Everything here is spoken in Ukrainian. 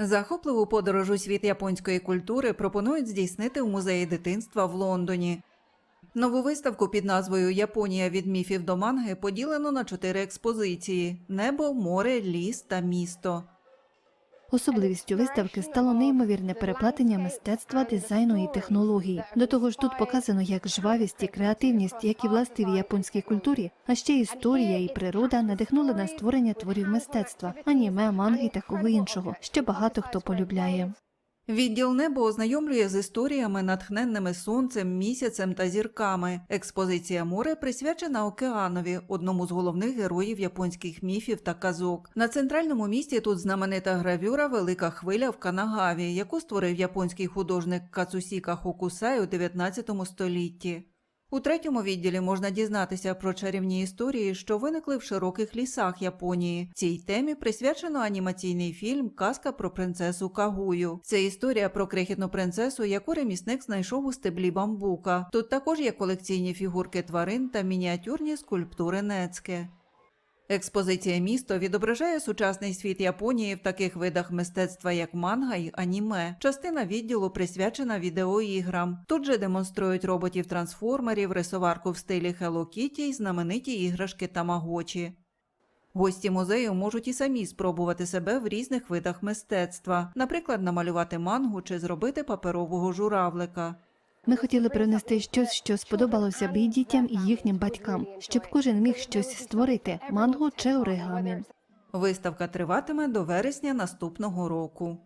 Захопливу подорож у світ японської культури пропонують здійснити у музеї дитинства в Лондоні. Нову виставку під назвою Японія від міфів до манги поділено на чотири експозиції: небо, море, ліс та місто. Особливістю виставки стало неймовірне переплатення мистецтва, дизайну і технології. До того ж, тут показано як жвавість і креативність, які властиві японській культурі, а ще історія і природа надихнули на створення творів мистецтва, аніме, манги і такого іншого, що багато хто полюбляє. Відділ небо ознайомлює з історіями, натхненними сонцем, місяцем та зірками. Експозиція море присвячена океанові, одному з головних героїв японських міфів та казок. На центральному місті тут знаменита гравюра Велика хвиля в Канагаві, яку створив японський художник Кацусіка Хокусай у 19 столітті. У третьому відділі можна дізнатися про чарівні історії, що виникли в широких лісах Японії. Цій темі присвячено анімаційний фільм Казка про принцесу Кагую. Це історія про крихітну принцесу, яку ремісник знайшов у стеблі бамбука. Тут також є колекційні фігурки тварин та мініатюрні скульптури Нецьке. Експозиція місто відображає сучасний світ Японії в таких видах мистецтва, як манга й аніме. Частина відділу присвячена відеоіграм. Тут же демонструють роботів-трансформерів, рисоварку в стилі Hello Kitty й знамениті іграшки Тамагочі. Гості музею можуть і самі спробувати себе в різних видах мистецтва, наприклад, намалювати мангу чи зробити паперового журавлика. Ми хотіли принести щось, що сподобалося б і дітям, і їхнім батькам, щоб кожен міг щось створити мангу чи оригамі. Виставка триватиме до вересня наступного року.